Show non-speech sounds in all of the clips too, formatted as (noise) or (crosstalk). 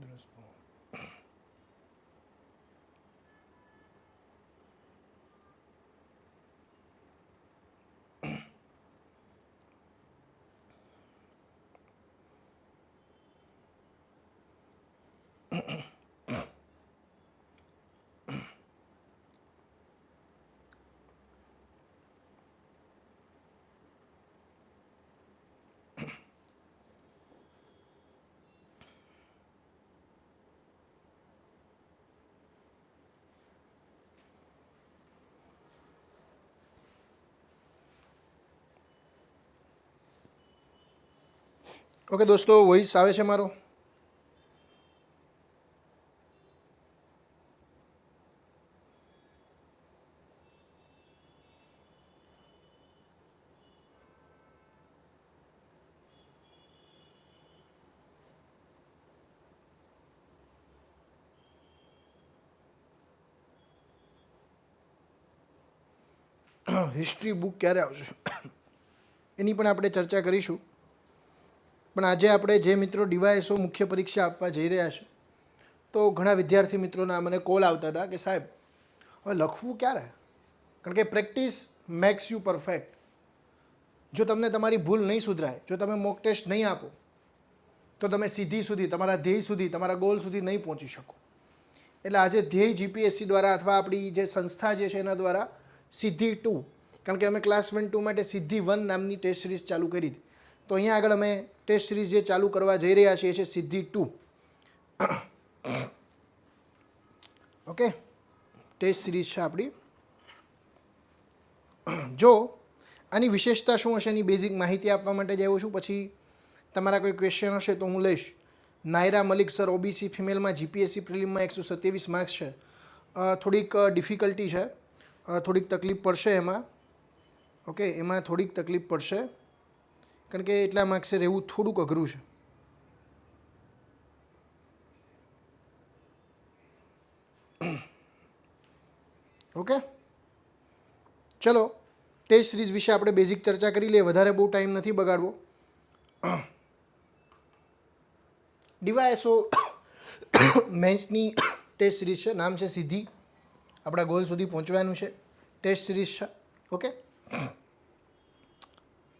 Deus. Okay દોસ્તો, voice આવે છે મારો? (coughs) હિસ્ટ્રી બુક ક્યારે આવશે? (coughs) એની પણ આપણે ચર્ચા કરીશું. પણ આજે આપણે જે મિત્રો ડીવાયએસઓ મુખ્ય પરીક્ષા આપવા જઈ રહ્યા છે, તો ઘણા વિદ્યાર્થી મિત્રોના મને કોલ આવતા હતા કે સાહેબ, હવે લખવું ક્યારે? કારણ કે પ્રેક્ટિસ મેક્સ યુ પરફેક્ટ જો તમને તમારી ભૂલ નહીં સુધરાય, જો તમે મોક ટેસ્ટ નહીં આપો, તો તમે સીધી સુધી, તમારા ધ્યેય સુધી, તમારા ગોલ સુધી નહીં પહોંચી શકો. એટલે આજે ધ્યેય જીપીએસસી દ્વારા અથવા આપણી જે સંસ્થા જે છે એના દ્વારા સિદ્ધિ ટુ કારણ કે અમે ક્લાસ વન ટુ માટે સિદ્ધિ વન નામની ટેસ્ટ સિરીઝ ચાલુ કરી હતી. તો અહીંયા આગળ અમે ટેસ્ટ સિરીઝ જે ચાલુ કરવા જઈ રહ્યા છીએ એ છે સિદ્ધિ ટુ. ઓકે ટેસ્ટ સિરીઝ છે આપણી. જો, આની વિશેષતા શું હશે એની બેઝિક માહિતી આપવા માટે જ છું. પછી તમારા કોઈ ક્વેશ્ચન હશે તો હું લઈશ. નાયરા મલિક સર ઓબીસી ફિમેલમાં જીપીએસસી પ્રિલિમમાં એકસો સત્યાવીસ માર્ક્સ છે. થોડીક ડિફિકલ્ટી છે. થોડીક તકલીફ પડશે એમાં. ઓકે એમાં થોડીક તકલીફ પડશે. કારણ કે એટલા માર્ક્સે રહેવું થોડુંક અઘરું છે. ઓકે ચલો ટેસ્ટ સિરીઝ વિશે આપણે બેઝિક ચર્ચા કરી લઈએ. વધારે બહુ ટાઈમ નથી બગાડવો. ડીવાયએસઓ મેન્સની ટેસ્ટ સિરીઝ છે. નામ છે સીધી આપણા ગોલ સુધી પહોંચવાનું છે. ટેસ્ટ સિરીઝ છે. ઓકે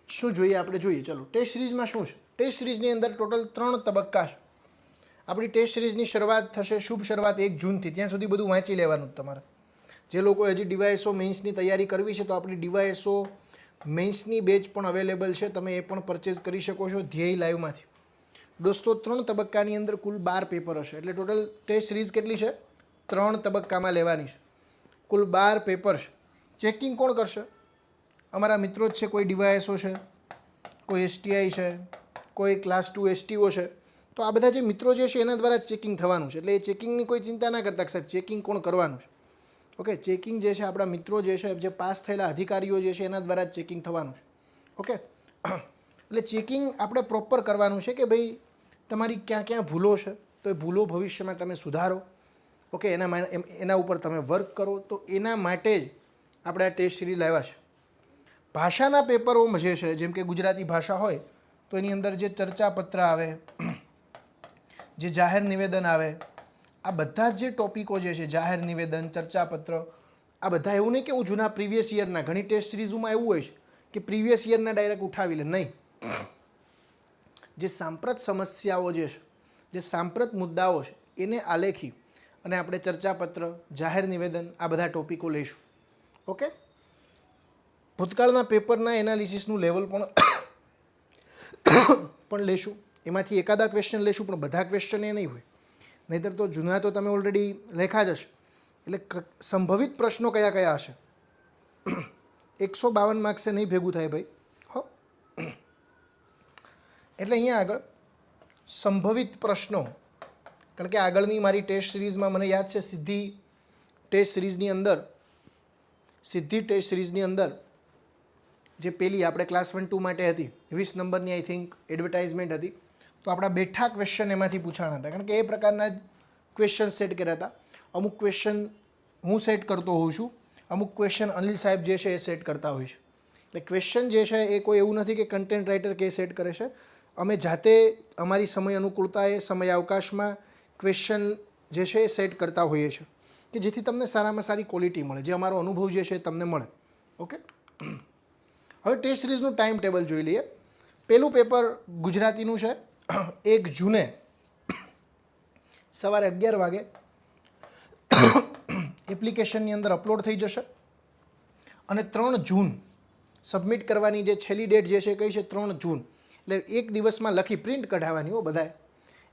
શું જોઈએ આપણે જોઈએ? ચલો ટેસ્ટ સિરીઝમાં શું છે? ટેસ્ટ સિરીઝની અંદર ટોટલ ત્રણ તબક્કા છે. આપણી ટેસ્ટ સિરીઝની શરૂઆત થશે, શુભ શરૂઆત એક જૂનથી. ત્યાં સુધી બધું વાંચી લેવાનું તમારે. જે લોકો હજી ડીવાયએસઓ મેન્સની તૈયારી કરવી છે તો આપણી ડીવાયએસઓ મેન્સની બેચ પણ અવેલેબલ છે. તમે એ પણ પરચેઝ કરી શકો છો ધ્યેય લાઈવમાંથી દોસ્તો, ત્રણ તબક્કાની અંદર કુલ બાર પેપર હશે. એટલે ટોટલ ટેસ્ટ સિરીઝ કેટલી છે? ત્રણ તબક્કામાં લેવાની છે. કુલ બાર પેપર છે. ચેકિંગ કોણ કરશે? અમારા મિત્રો જ છે, કોઈ ડીવાયએસઓ છે, કોઈ એસટીઆઈ છે, કોઈ ક્લાસ ટુ એસટીઓ છે. તો આ બધા જે મિત્રો જે છે, એના દ્વારા ચેકિંગ થવાનું છે. એટલે એ ચેકિંગની કોઈ ચિંતા ના કરતા સાહેબ, ચેકિંગ કોણ કરવાનું છે? ઓકે, ચેકિંગ જે છે, આપણા મિત્રો જે છે, જે પાસ થયેલા અધિકારીઓ જે છે, એના દ્વારા ચેકિંગ થવાનું છે. ઓકે? એટલે ચેકિંગ આપણે પ્રોપર કરવાનું છે કે ભાઈ, તમારી ક્યાં ક્યાં ભૂલો છે? તો એ ભૂલો ભવિષ્યમાં તમે સુધારો. ઓકે, એના એના ઉપર તમે વર્ક કરો. તો એના માટે જ આપણે આ ટેસ્ટ સિરીઝ લાવ્યા છે. ભાષાના પેપરો જે છે, જેમ કે ગુજરાતી ભાષા હોય, તો એની અંદર જે ચર્ચાપત્ર આવે, જે જાહેર નિવેદન આવે, આ બધા જ ટોપિકો જે છે, જાહેર નિવેદન, ચર્ચાપત્ર, આ બધા એવું નહીં કે હું જૂના પ્રીવિયસ યરના ઘણી ટેસ્ટ સિરીઝોમાં એવું હોય છે કે પ્રીવિયસ યરના ડાયરેક્ટ ઉઠાવી લે, નહીં. જે સાંપ્રત સમસ્યાઓ જે છે, જે સાંપ્રત મુદ્દાઓ છે, એને આલેખી અને આપણે ચર્ચાપત્ર, જાહેર નિવેદન, આ બધા ટોપિકો લઈશું. ઓકે? ભૂતકાળના પેપરના એનાલિસિસનું લેવલ પણ પણ લેશું. એમાંથી એકાદા ક્વેશ્ચન લેશું, પણ બધા ક્વેશ્ચન એ નહીં હોય. નહીંતર તો જૂના તો તમે ઓલરેડી લેખા જ હશે. એટલે સંભવિત પ્રશ્નો કયા કયા હશે? એકસો બાવન માર્ક્સે નહીં ભેગું થાય ભાઈ. હો? એટલે અહીંયા આગળ સંભવિત પ્રશ્નો. કારણ કે આગળની મારી ટેસ્ટ સિરીઝમાં મને યાદ છે, સીધી ટેસ્ટ સિરીઝની અંદર, સીધી ટેસ્ટ સિરીઝની અંદર જે પેલી આપણે ક્લાસ વન ટુ માટે હતી, વીસ નંબરની આઈ થિંક એડવર્ટાઇઝમેન્ટ હતી, તો આપણા બેઠા ક્વેશ્ચન એમાંથી પૂછાણા હતા. કારણ કે એ પ્રકારના ક્વેશ્ચન સેટ કર્યા હતા. અમુક ક્વેશ્ચન હું સેટ કરતો હોઉં છું, અમુક ક્વેશ્ચન અનિલ સાહેબ જે છે એ સેટ કરતા હોય છે. એટલે ક્વેશ્ચન જે છે એ કોઈ એવું નથી કે કન્ટેન્ટ રાઇટર કે સેટ કરે છે. અમે જાતે અમારી સમય અનુકૂળતાએ સમય અવકાશમાં ક્વેશ્ચન જે છે એ સેટ કરતા હોઈએ છીએ. કે જેથી તમને સારામાં સારી ક્વોલિટી મળે, જે અમારો અનુભવ જે છે એ તમને મળે. ઓકે હવે ટેસ્ટ સિરીઝનું ટાઈમ ટેબલ જોઈ લઈએ. પહેલું પેપર ગુજરાતીનું છે. એક જૂને સવારે અગિયાર વાગે એપ્લિકેશનની અંદર અપલોડ થઈ જશે અને ત્રણ જૂન સબમિટ કરવાની જે છેલ્લી ડેટ જે છે કઈ છે? ત્રણ જૂન. એટલે એક દિવસમાં લખી પ્રિન્ટ કઢાવવાની હો બધાએ.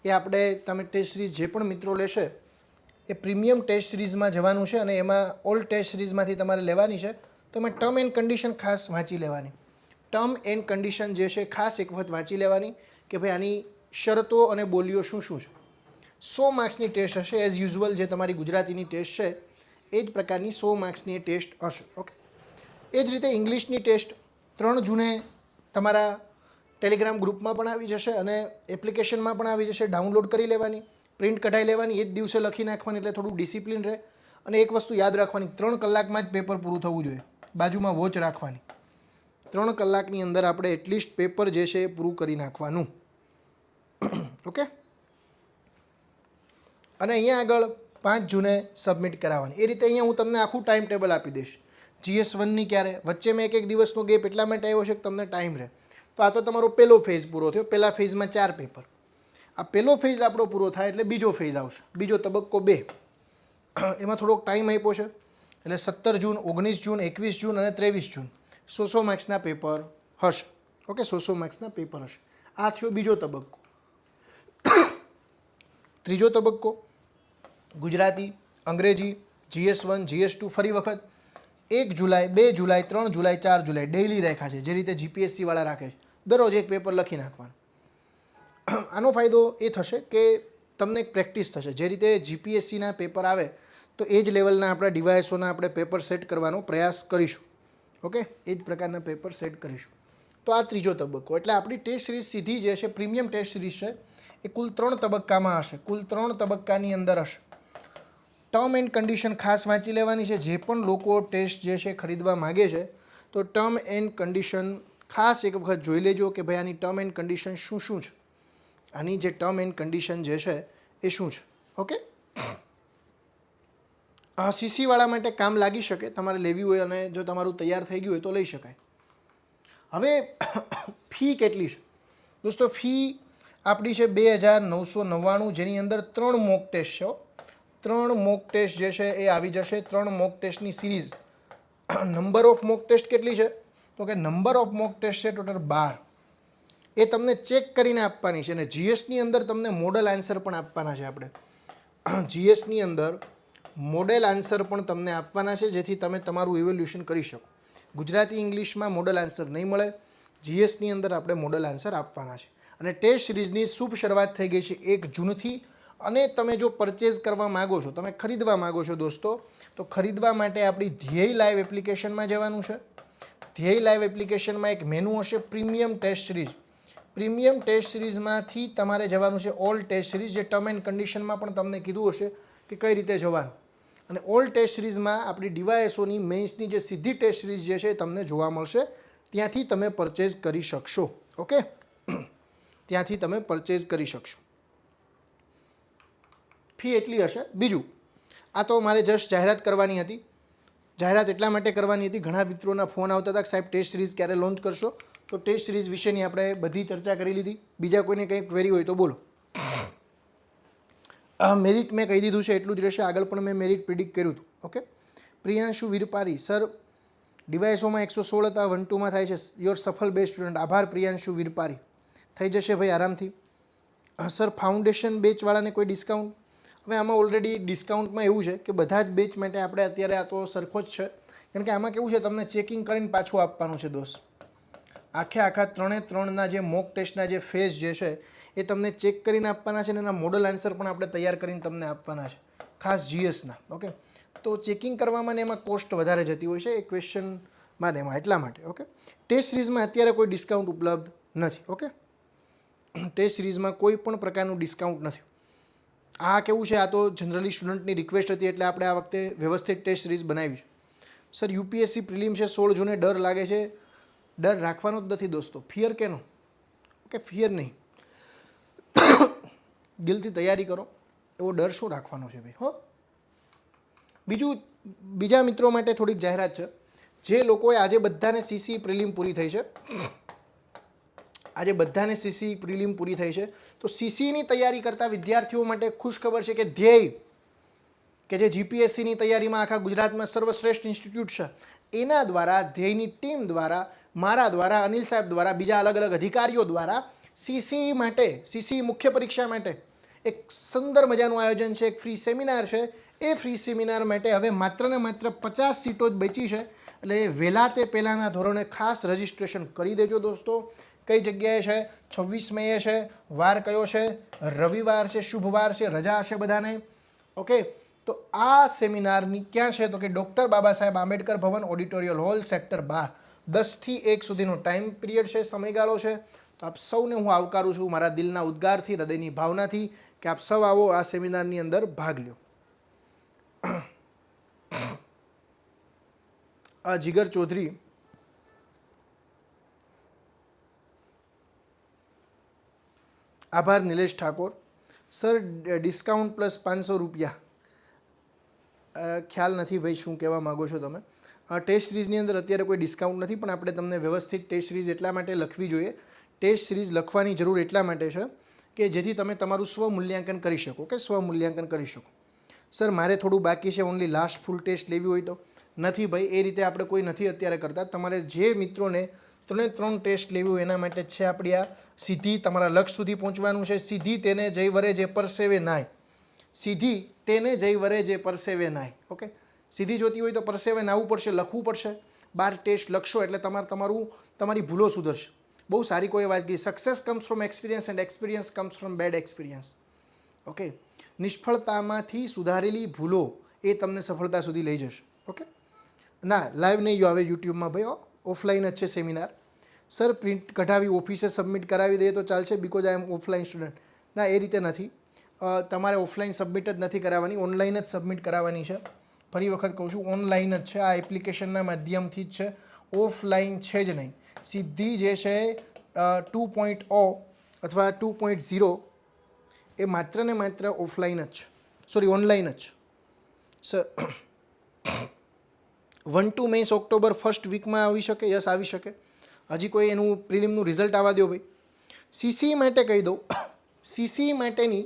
એ આપણે તમે ટેસ્ટ સિરીઝ જે પણ મિત્રો લેશે, એ પ્રીમિયમ ટેસ્ટ સિરીઝમાં જવાનું છે અને એમાં ઓલ ટેસ્ટ સિરીઝમાંથી તમારે લેવાની છે. તો એમાં ટર્મ એન્ડ કન્ડિશન ખાસ વાંચી લેવાની. ટર્મ એન્ડ કન્ડિશન જે છે, ખાસ એક વખત વાંચી લેવાની કે ભાઈ આની શરતો અને બોલીઓ શું શું છે. સો માર્ક્સની ટેસ્ટ હશે એઝ યુઝ્યુઅલ જે તમારી ગુજરાતીની ટેસ્ટ છે, એ જ પ્રકારની સો માર્ક્સની ટેસ્ટ હશે ઓકે એ જ રીતે ઇંગ્લિશની ટેસ્ટ ત્રણ જૂને તમારા ટેલિગ્રામ ગ્રુપમાં પણ આવી જશે અને એપ્લિકેશનમાં પણ આવી જશે, ડાઉનલોડ કરી લેવાની, પ્રિન્ટ કઢાઈ લેવાની, એ જ દિવસે લખી નાખવાની, એટલે થોડું ડિસિપ્લિન રહે. અને એક વસ્તુ યાદ રાખવાની, ત્રણ કલાકમાં જ પેપર પૂરું થવું જોઈએ. બાજુમાં વોચ રાખવાની. ત્રણ કલાકની અંદર આપણે એટલીસ્ટ પેપર જે છે એ પૂરું કરી નાખવાનું. ઓકે? અને અહીંયા આગળ પાંચ જૂને સબમિટ કરાવવાની. એ રીતે અહીંયા હું તમને આખું ટાઈમ ટેબલ આપી દઈશ. જીએસ વનની ક્યારે? વચ્ચે મેં એક એક દિવસનો ગેપ એટલા માટે આવ્યો છે કે તમને ટાઈમ રહે. તો આ તો તમારો પહેલો ફેઝ પૂરો થયો. પહેલા ફેઝમાં ચાર પેપર. આ પહેલો ફેઝ આપણો પૂરો થાય એટલે બીજો ફેઝ આવશે. બીજો તબક્કો બે. એમાં થોડોક ટાઈમ આપ્યો છે. એટલે સત્તર જૂન, ઓગણીસ જૂન, એકવીસ જૂન અને ત્રેવીસ જૂન. સો સો માર્ક્સના પેપર હશે. ઓકે સો સો માર્ક્સના પેપર હશે. આ થયો બીજો તબક્કો. ત્રીજો તબક્કો, ગુજરાતી, અંગ્રેજી, જીએસ વન, જીએસ ટુ ફરી વખત. એક જુલાઈ, બે જુલાઈ, ત્રણ જુલાઈ, ચાર જુલાઈ ડેઇલી રેખા છે, જે રીતે જીપીએસસીવાળા રાખે છે. દરરોજ એક પેપર લખી નાખવાનું. આનો ફાયદો એ થશે કે તમને એક પ્રેક્ટિસ થશે. જે રીતે જીપીએસસીના પેપર આવે તો એ જ લેવલના આપણા ડિવાઇસોના આપણે પેપર સેટ કરવાનો પ્રયાસ કરીશું. ઓકે? એ જ પ્રકારના પેપર સેટ કરીશું. તો આ ત્રીજો તબક્કો. એટલે આપણી ટેસ્ટ સિરીઝ સીધી જે છે, પ્રીમિયમ ટેસ્ટ સિરીઝ છે, એ કુલ ત્રણ તબક્કામાં હશે. કુલ ત્રણ તબક્કાની અંદર હશે. ટર્મ એન્ડ કન્ડિશન ખાસ વાંચી લેવાની છે. જે પણ લોકો ટેસ્ટ જે છે ખરીદવા માગે છે, તો ટર્મ એન્ડ કન્ડિશન ખાસ એક વખત જોઈ લેજો કે ભાઈ આની ટર્મ એન્ડ કન્ડિશન શું શું છે? આની જે ટર્મ એન્ડ કન્ડિશન જે છે, એ શું છે? ઓકે? સીસીવાળા માટે કામ લાગી શકે, તમારે લેવી હોય અને જો તમારું તૈયાર થઈ ગયું હોય તો લઈ શકાય. હવે (coughs) ફી કેટલી છે? દોસ્તો, ફી આપણી છે બે હજાર નવસો નવ્વાણું, જેની અંદર ત્રણ મોક ટેસ્ટ છે ત્રણ મોક ટેસ્ટ જે છે એ આવી જશે. ત્રણ મોક ટેસ્ટની series number of mock test કેટલી છે? તો કે નંબર ઓફ મોક ટેસ્ટ છે ટોટલ બાર. એ તમને ચેક કરીને આપવાની છે અને જીએસની અંદર તમને મોડલ આન્સર પણ આપવાના છે આપણે. (coughs) જીએસની અંદર મોડેલ આન્સર પણ તમને આપવાના છે, જેથી તમે તમારું ઇવેલ્યુશન કરી શકો. ગુજરાતી ઇંગ્લિશમાં મોડલ આન્સર નહીં મળે. જીએસની અંદર આપણે મોડલ આન્સર આપવાના છે. અને ટેસ્ટ સિરીઝની શુભ શરૂઆત થઈ ગઈ છે એક જૂનથી. અને તમે જો પરચેઝ કરવા માગો છો, તમે ખરીદવા માગો છો દોસ્તો, તો ખરીદવા માટે આપણી ધ્યેય લાઈવ એપ્લિકેશનમાં જવાનું છે. ધ્યેય લાઈવ એપ્લિકેશનમાં એક મેનુ હશે premium test series premium test સિરીઝમાંથી તમારે જવાનું છે ઓલ ટેસ્ટ સિરીઝ જે ટર્મ એન્ડ કન્ડિશનમાં પણ તમને કીધું હશે કે કઈ રીતે જવાનું. અને ઓલ ટેસ્ટ સિરીઝમાં આપણી ડીવાયએસઓની મેઇન્સની જે સીધી ટેસ્ટ સિરીઝ જે છે એ તમને જોવા મળશે. ત્યાંથી તમે પરચેઝ કરી શકશો. ઓકે? ત્યાંથી તમે પરચેઝ કરી શકશો. ફી એટલી હશે. બીજું, આ તો મારે જસ્ટ જાહેરાત કરવાની હતી. જાહેરાત એટલા માટે કરવાની હતી, ઘણા મિત્રોના ફોન આવતા હતા સાહેબ ટેસ્ટ સિરીઝ ક્યારે લોન્ચ કરશો? તો ટેસ્ટ સિરીઝ વિશેની આપણે બધી ચર્ચા કરી લીધી. બીજા કોઈને કંઈ ક્વેરી હોય તો બોલો. મેરિટ મેં કહી દીધું છે, એટલું જ રહેશે. આગળ પણ મેં મેરિટ પ્રિડિક્ટ કર્યું હતું. ઓકે પ્રિયાંશુ વીરપારી સર ડિવાઇસોમાં એકસો સોળ હતા વન ટુમાં થાય છે. યોર સફલ બેસ્ટ સ્ટુડન્ટ આભાર પ્રિયાંશુ વીરપારી. થઈ જશે ભાઈ આરામથી. સર ફાઉન્ડેશન બેચવાળાને કોઈ ડિસ્કાઉન્ટ હવે આમાં ઓલરેડી ડિસ્કાઉન્ટમાં એવું છે કે બધા જ બેચ માટે આપણે અત્યારે આ તો સરખો જ છે. કારણ કે આમાં કેવું છે, તમને ચેકિંગ કરીને પાછું આપવાનું છે દોસ્ત. આખે આખા ત્રણે ત્રણના જે મોક ટેસ્ટના જે ફેઝ જે છે એ તમને ચેક કરીને આપવાના છે અને એના મોડલ આન્સર પણ આપણે તૈયાર કરીને તમને આપવાના છે. ખાસ જીએસના ઓકે તો ચેકિંગ કરવામાં ને એમાં કોસ્ટ વધારે જતી હોય છે એ ક્વેશ્ચનમાં ને એમાં, એટલા માટે ઓકે ટેસ્ટ સિરીઝમાં અત્યારે કોઈ ડિસ્કાઉન્ટ ઉપલબ્ધ નથી ઓકે ટેસ્ટ સિરીઝમાં કોઈ પણ પ્રકારનું ડિસ્કાઉન્ટ નથી. આ કેવું છે? આ તો જનરલી સ્ટુડન્ટની રિક્વેસ્ટ હતી એટલે આપણે આ વખતે વ્યવસ્થિત ટેસ્ટ સિરીઝ બનાવી છે. સર યુપીએસસી પ્રિલિમ છે, સોળ જૂને ડર લાગે છે. ડર રાખવાનો જ નથી દોસ્તો ફિયર કેનો? ઓકે ફિયર નહીં. (coughs) દિલથી તૈયારી કરો. એવો ડર શું રાખવાનો છે ભાઈ, હો? બીજું, બીજા મિત્રો માટે થોડીક જાહેરાત છે. જે લોકોએ આજે બધાને સીસી પ્રિલિમ પૂરી થઈ છે. આજે બધાને સીસી પ્રિલિમ પૂરી થઈ છે. તો સીસીની તૈયારી કરતા વિદ્યાર્થીઓ માટે ખુશખબર છે કે ધ્યેય કે જે જીપીએસસીની તૈયારીમાં આખા ગુજરાતમાં સર્વશ્રેષ્ઠ ઇન્સ્ટિટ્યૂટ છે. એના દ્વારા, ધ્યેયની ટીમ દ્વારા, મારા દ્વારા, અનિલ સાહેબ દ્વારા, બીજા અલગ અલગ અધિકારીઓ દ્વારા સીસી માટે, સીસી મુખ્ય પરીક્ષા માટે એક સુંદર મજાનું આયોજન છે, એક ફ્રી સેમિનાર છે. એ ફ્રી સેમિનાર માટે હવે માત્ર ને માત્ર પચાસ સીટો જ બચી છે. એટલે વહેલા તે પહેલાંના ધોરણે ખાસ રજિસ્ટ્રેશન કરી દેજો દોસ્તો. કઈ જગ્યાએ છે? છવ્વીસ મેએ છે. વાર કયો છે? રવિવાર છે, શુભવાર છે, રજા હશે બધાને. ઓકે? તો આ સેમિનારની ક્યાં છે? તો કે doctor Baba Saheb Ambedkar Bhavan auditorial hall sector બાર. દસથી એક સુધીનો ટાઈમ પિરિયડ છે, સમયગાળો છે. તો આપ સૌને હું આવકારું છું મારા દિલના ઉદ્ગારથી, હૃદયની ભાવનાથી કે આપ સૌ આવો આ સેમિનારની અંદર ભાગ લ્યો. (clears throat) આ જીગર ચૌધરી આભાર Nilesh Thakor. Sir discount plus પાંચસો રૂપિયા. ખ્યાલ નથી ભાઈ શું કહેવા માગો છો તમે. ટેસ્ટ સિરીઝની અંદર અત્યારે કોઈ ડિસ્કાઉન્ટ નથી, પણ આપણે તમને વ્યવસ્થિત ટેસ્ટ સિરીઝ એટલા માટે લખવી જોઈએ ટેસ્ટ સિરીઝ લખવાની જરૂર એટલા માટે છે કે જેથી તમે તમારું સ્વ મૂલ્યાંકન કરી શકો કે સ્વ મૂલ્યાંકન કરી શકો. સર, મારે થોડું બાકી છે ઓનલી લાસ્ટ ફૂલ ટેસ્ટ લેવી હોય તો. નથી ભાઈ, એ રીતે આપણે કોઈ નથી અત્યારે કરતા. તમારે જે મિત્રોને ત્રણે ત્રણ ટેસ્ટ લેવી હોય એના માટે છે આપણી આ સીધી તમારા લક્ષ્ય સુધી પહોંચવાનું છે. સીધી તેને જઈ વરે જે પરસેવે નાય. સીધી તેને જઈ વરે જે પરસેવે નાય, ઓકે? સીધી જોતી હોય તો પરસેવે નાવું પડશે, લખવું પડશે. બાર ટેસ્ટ લખશો એટલે તમારે, તમારું, તમારી ભૂલો સુધરશે. બહુ સારી કોઈ વાત કહી success comes from experience and experience comes from bad experience okay નિષ્ફળતામાંથી સુધારેલી ભૂલો એ તમને સફળતા સુધી લઈ જશે. ઓકે ના લાઈવ નહીં જો આવે યુટ્યુબમાં ભાઈ ઓફલાઈન જ છે સેમિનાર સર પ્રિન્ટ કઢાવી ઓફિસે સબમિટ કરાવી દઈએ તો ચાલશે because I am offline student ના, એ રીતે નથી. તમારે ઓફલાઈન સબમિટ જ નથી કરાવવાની. ઓનલાઈન જ સબમિટ કરાવવાની છે. ફરી વખત કહું છું ઓનલાઈન જ છે. આ એપ્લિકેશનના માધ્યમથી જ છે. ઓફલાઈન છે જ નહીં. સીધી જે છે ટુ પોઈન્ટ ઓ અથવા ટુ પોઈન્ટ ઝીરો એ માત્ર ને માત્ર ઓફલાઈન જ. સોરી ઓનલાઈન જ. Sir one two mains October first વીકમાં આવી શકે, યસ, આવી શકે. હજી કોઈ એનું પ્રિલિમનું રિઝલ્ટ આવવા દો ભાઈ. સીસી માટે કહી દઉં, સીસી માટેની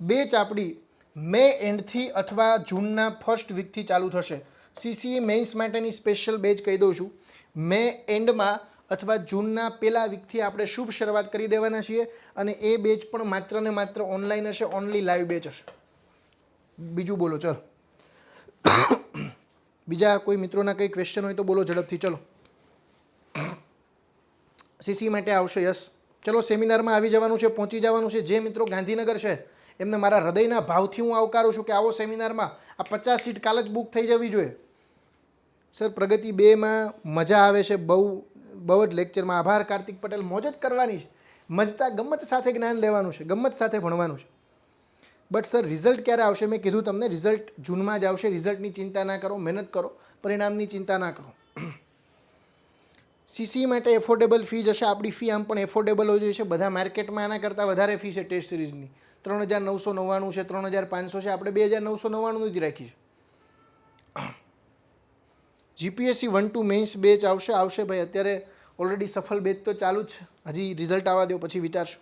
બે ચાપડી મે એન્ડથી અથવા જૂનના ફર્સ્ટ વીકથી ચાલુ થશે. સીસી મેન્સ માટેની સ્પેશિયલ બેચ કહી દઉં છું. મે એન્ડમાં અથવા જૂનના પહેલા વીકથી આપણે શુભ શરૂઆત કરી દેવાના છીએ અને એ બેચ પણ માત્ર ને માત્ર ઓનલાઈન હશે ઓનલી લાઈવ બેચ હશે. બીજું બોલો, ચલો. બીજા કોઈ મિત્રોના કંઈ ક્વેશ્ચન હોય તો બોલો ઝડપથી, ચલો. સીસી માટે આવશે યસ ચલો, સેમિનારમાં આવી જવાનું છે, પહોંચી જવાનું છે. જે મિત્રો ગાંધીનગર છે, એમને મારા હૃદયના ભાવથી હું આવકારું છું કે આવો સેમિનારમાં આ પચાસ સીટ કાલ જ બુક થઈ જવી જોઈએ. સર, પ્રગતિ બેમાં મજા આવે છે, બહુ બહુ જ લેક્ચરમાં આભાર કાર્તિક પટેલ, મોજ જ કરવાની છે. મજતા ગમત સાથે જ્ઞાન લેવાનું છે ગમત સાથે ભણવાનું છે. બટ સર રિઝલ્ટ ક્યારે આવશે? મેં કીધું તમને રિઝલ્ટ જૂનમાં જ આવશે. રિઝલ્ટની ચિંતા ના કરો, મહેનત કરો, પરિણામની ચિંતા ના કરો. સીસી માટે એફોર્ડેબલ ફી જશે આપણી ફી આમ પણ એફોર્ડેબલ હોય છે. બધા માર્કેટમાં આના કરતાં વધારે ફી છે ટેસ્ટ સિરીઝની ત્રણ હજાર નવસો નવ્વાણું છે, ત્રણ હજાર પાંચસો છે. આપણે બે હજાર નવસો નવ્વાણું જ રાખી છે. GPSC one two mains batch આવશે આવશે ભાઈ. અત્યારે ઓલરેડી સફળ બેચ તો ચાલુ જ છે. હજી રિઝલ્ટ આવવા દો પછી વિચારશું.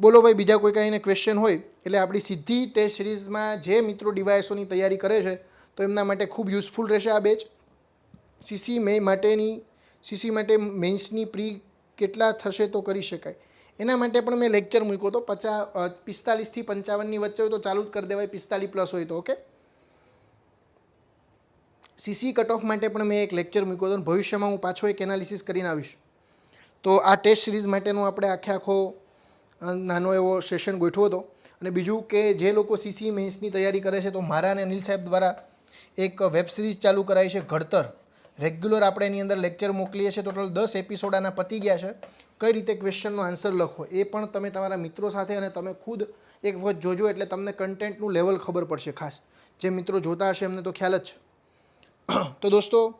બોલો ભાઈ, બીજા કોઈ કાંઈને ક્વેશ્ચન હોય, એટલે આપણી સીધી ટેસ્ટ સિરીઝમાં જે મિત્રો ડિવાઇસોની તૈયારી કરે છે, તો એમના માટે ખૂબ યુઝફુલ રહેશે આ બેચ સીસી મે માટેની સીસી માટે મેન્સની પ્રી કેટલા થશે તો કરી શકાય. એના માટે પણ મેં લેક્ચર મૂક્યો હતો. પચાસ પિસ્તાલીસથી પંચાવનની વચ્ચે હોય તો ચાલુ જ કરી દેવાય, પિસ્તાલીસ પ્લસ હોય તો ઓકે સીસી કટ ઓફ માટે પણ મેં એક લેક્ચર મૂક્યો હતો ભવિષ્યમાં હું પાછો એક એનાલિસિસ કરીને આવીશ. તો આ ટેસ્ટ સિરીઝ માટેનો આપણે આખે આખો નાનો એવો સેશન ગોઠવો હતો. અને બીજું કે જે લોકો સીસી મેન્સની તૈયારી કરે છે, તો મારા અને અનિલ સાહેબ દ્વારા એક વેબ સિરીઝ ચાલુ કરાઈ છે, ઘડતર. રેગ્યુલર આપણે એની અંદર લેક્ચર મોકલીએ છીએ ટોટલ દસ એપિસોડ આના પતી ગયા છે. કઈ રીતે ક્વેશ્ચનનો આન્સર લખો એ પણ તમે તમારા મિત્રો સાથે અને તમે ખુદ એક વખત જોજો, એટલે તમને કન્ટેન્ટનું લેવલ ખબર પડશે ખાસ. જે મિત્રો જોતા હશે, એમને તો ખ્યાલ જ છે. તો દોસ્તો,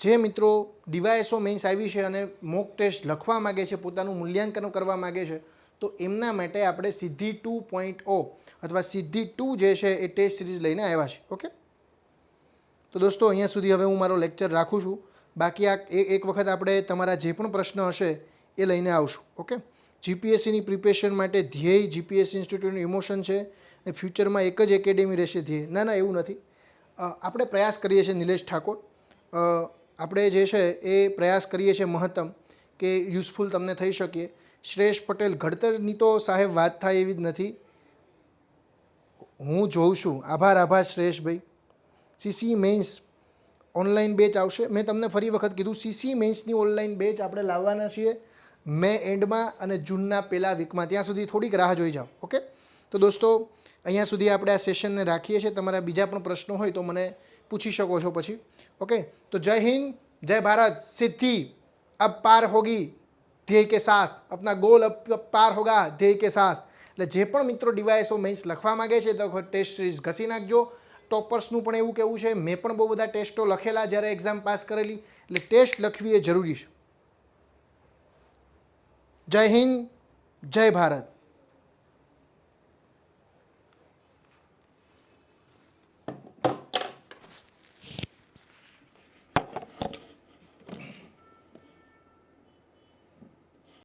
જે મિત્રો ડીવાયએસઓ મેન્સ આવી છે અને મોક ટેસ્ટ લખવા માગે છે, પોતાનું મૂલ્યાંકન કરવા માગે છે, તો એમના માટે આપણે સિદ્ધિ ટુ પોઈન્ટ ઓ અથવા સિદ્ધિ ટુ જે છે એ ટેસ્ટ સિરીઝ લઈને આવ્યા છે ઓકે તો દોસ્તો, અહીંયા સુધી હવે હું મારો લેક્ચર રાખું છું. બાકી આ એક વખત આપણે તમારા જે પણ પ્રશ્ન હશે એ લઈને આવશું ઓકે જીપીએસસીની પ્રિપેરેશન માટે ધ્યેય જીપીએસસી ઇન્સ્ટિટ્યૂટનું ઇમોશન છે, અને ફ્યુચરમાં એક જ એકેડેમી રહેશે ધ્યેય. ના ના, એવું નથી. આપણે પ્રયાસ કરીએ છીએ નિલેશ ઠાકોર. આપણે જે છે એ પ્રયાસ કરીએ છીએ મહત્તમ કે યુઝફુલ તમને થઈ શકીએ શ્રેષ પટેલ ઘડતરની તો સાહેબ વાત થાય એવી જ નથી. હું જોઉં છું. આભાર આભાર શ્રેષભાઈ સીસી મેન્સ ઓનલાઈન બેચ આવશે. મેં તમને ફરી વખત કીધું સીસી મેન્સની ઓનલાઈન બેચ આપણે લાવવાના છીએ મે એન્ડમાં અને જૂનના પહેલાં વીકમાં ત્યાં સુધી થોડીક રાહ જોઈ જાઓ. ઓકે તો દોસ્તો અહીંયા સુધી આપણે આ સેશનને રાખીએ છીએ. તમારા બીજા પણ પ્રશ્નો હોય તો મને પૂછી શકો છો પછી. ઓકે તો જય હિન્દ, જય ભારત. સિદ્ધિ. અબ પાર હોગી. ધ્યેય કે સાથ. અપના ગોલ અબ પાર હોગા. ધ્યેય કે સાથ. એટલે જે પણ મિત્રો ડિવાઇસો મેન્સ લખવા માગે છે, તો ટેસ્ટ સિરીઝ ઘસી નાખજો. ટોપર્સનું પણ એવું કેવું છે. મેં પણ બહુ બધા ટેસ્ટો લખેલા જ્યારે એક્ઝામ પાસ કરેલી. એટલે ટેસ્ટ લખવી એ જરૂરી છે. જય હિન્દ, જય ભારત.